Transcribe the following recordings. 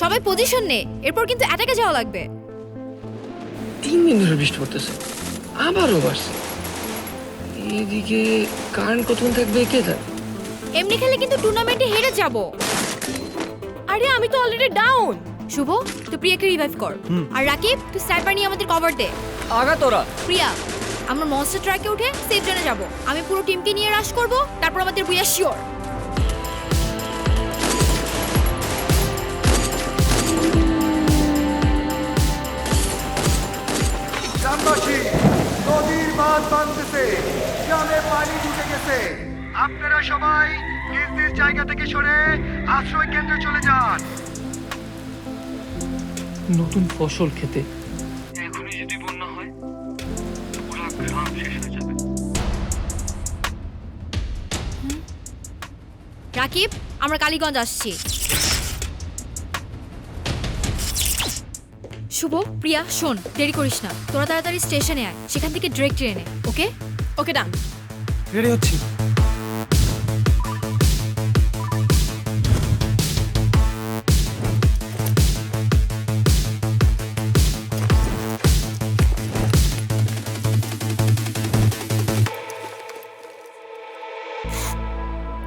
সবাই পজিশন নে এরপর কিন্তু অ্যাটাকে যাওয়া লাগবে। তিন দিন ধরে বৃষ্টি পড়তেছে। আবারও বাড়ছে। এদিকে কারেন্ট কতক্ষণ থাকবে কে জানে? এমনি খেলে কিন্তু টুর্নামেন্টে হেরে যাব। আরে আমি তো অলরেডি ডাউন শুভ তুই প্রিয়াকে রিভাইভ কর। আর রাকিব তুই স্নাইপার নিয়ে আমাদের কভার দে। আগা তোরা। প্রিয়া আমরা মনস্টার ট্র্যাকে উঠে সেফ জোনে যাব। আমি পুরো টিমকে নিয়ে রাশ করব তারপর আমাদের প্রিয়া শিওর বাঁধতেছে। গ্রামে পানি ঢুকে গেছে। আপনারা সবাই নিজ নিজ জায়গা থেকে সরে আশ্রয় কেন্দ্রে চলে যান। নতুন ফসল খেতে। এখনই যদি বন্যা হয় পুরো গ্রাম শেষ হয়ে যাবে। রাকিব আমরা কালীগঞ্জ আসছি। শুভ প্রিয়া শোন দেরি করিস না। তোরা তাড়াতাড়ি স্টেশনে আয় সেখান থেকে ডিরেক্ট ট্রেনে ওকে? ওকে ডান। রেডি হচ্ছি।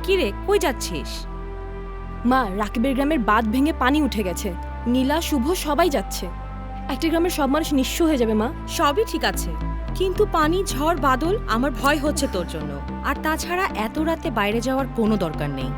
কি রে কই যাচ্ছিস? মা রাকিবের গ্রামের বাঁধ ভেঙে পানি উঠে গেছে। নীলা শুভ সবাই যাচ্ছে। একটা গ্রামের সব মানুষ নিঃস্ব হয়ে যাবে, মা। সবই ঠিক আছে। কিন্তু পানি, ঝড়, বাদল, আমার ভয় হচ্ছে তোর জন্য। আর তাছাড়া এত রাতে বাইরে যাওয়ার কোনো দরকার নেই।